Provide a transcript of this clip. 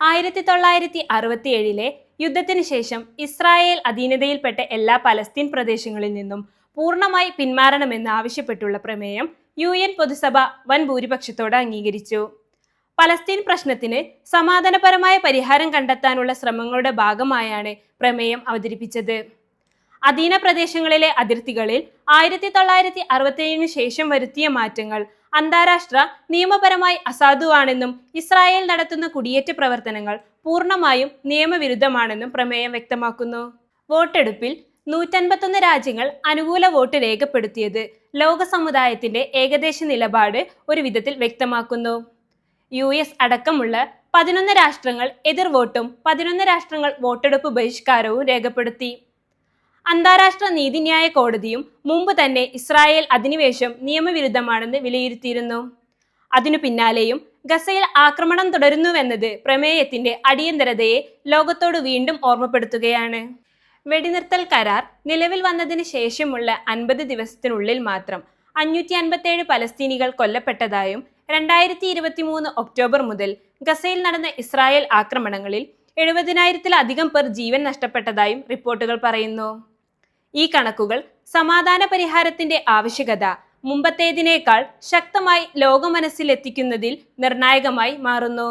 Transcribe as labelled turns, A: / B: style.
A: ആയിരത്തി തൊള്ളായിരത്തി അറുപത്തിയേഴിലെ യുദ്ധത്തിന് ശേഷം ഇസ്രായേൽ അധീനതയിൽപ്പെട്ട എല്ലാ പലസ്തീൻ പ്രദേശങ്ങളിൽ നിന്നും പൂർണമായി പിന്മാറണമെന്ന് ആവശ്യപ്പെട്ടുള്ള പ്രമേയം യു എൻ പൊതുസഭ വൻ ഭൂരിപക്ഷത്തോടെ അംഗീകരിച്ചു. പലസ്തീൻ പ്രശ്നത്തിന് സമാധാനപരമായ പരിഹാരം കണ്ടെത്താനുള്ള ശ്രമങ്ങളുടെ ഭാഗമായാണ് പ്രമേയം അവതരിപ്പിച്ചത്. അധീന പ്രദേശങ്ങളിലെ അതിർത്തികളിൽ ആയിരത്തി തൊള്ളായിരത്തി അറുപത്തിയേഴിന് ശേഷം വരുത്തിയ മാറ്റങ്ങൾ അന്താരാഷ്ട്ര നിയമപരമായി അസാധുവാണെന്നും ഇസ്രായേൽ നടത്തുന്ന കുടിയേറ്റ പ്രവർത്തനങ്ങൾ പൂർണമായും നിയമവിരുദ്ധമാണെന്നും പ്രമേയം വ്യക്തമാക്കുന്നു. വോട്ടെടുപ്പിൽ നൂറ്റൻപത്തൊന്ന് രാജ്യങ്ങൾ അനുകൂല വോട്ട് രേഖപ്പെടുത്തിയത് ലോക സമുദായത്തിന്റെ ഏകദേശ നിലപാട് ഒരു വിധത്തിൽ വ്യക്തമാക്കുന്നു. യു എസ് അടക്കമുള്ള പതിനൊന്ന് രാഷ്ട്രങ്ങൾ എതിർ വോട്ടും പതിനൊന്ന് രാഷ്ട്രങ്ങൾ വോട്ടെടുപ്പ് ബഹിഷ്കാരവും രേഖപ്പെടുത്തി. അന്താരാഷ്ട്ര നീതിന്യായ കോടതിയും മുമ്പ് തന്നെ ഇസ്രായേൽ അധിനിവേശം നിയമവിരുദ്ധമാണെന്ന് വിലയിരുത്തിയിരുന്നു. അതിനു പിന്നാലെയും ഗസയിൽ ആക്രമണം തുടരുന്നുവെന്നത് പ്രമേയത്തിന്റെ അടിയന്തരതയെ ലോകത്തോട് വീണ്ടും ഓർമ്മപ്പെടുത്തുകയാണ്. വെടിനിർത്തൽ കരാർ നിലവിൽ വന്നതിന് ശേഷമുള്ള അൻപത് ദിവസത്തിനുള്ളിൽ മാത്രം അഞ്ഞൂറ്റി അൻപത്തേഴ് പലസ്തീനികൾ കൊല്ലപ്പെട്ടതായും രണ്ടായിരത്തി ഇരുപത്തി മൂന്ന് ഒക്ടോബർ മുതൽ ഗസയിൽ നടന്ന ഇസ്രായേൽ ആക്രമണങ്ങളിൽ എഴുപതിനായിരത്തിലധികം പേർ ജീവൻ നഷ്ടപ്പെട്ടതായും റിപ്പോർട്ടുകൾ പറയുന്നു. ഈ കണക്കുകൾ സമാധാന പരിഹാരത്തിന്റെ ആവശ്യകത മുമ്പത്തേതിനേക്കാൾ ശക്തമായി ലോകമനസ്സിലെത്തിക്കുന്നതിൽ നിർണായകമായി മാറുന്നു.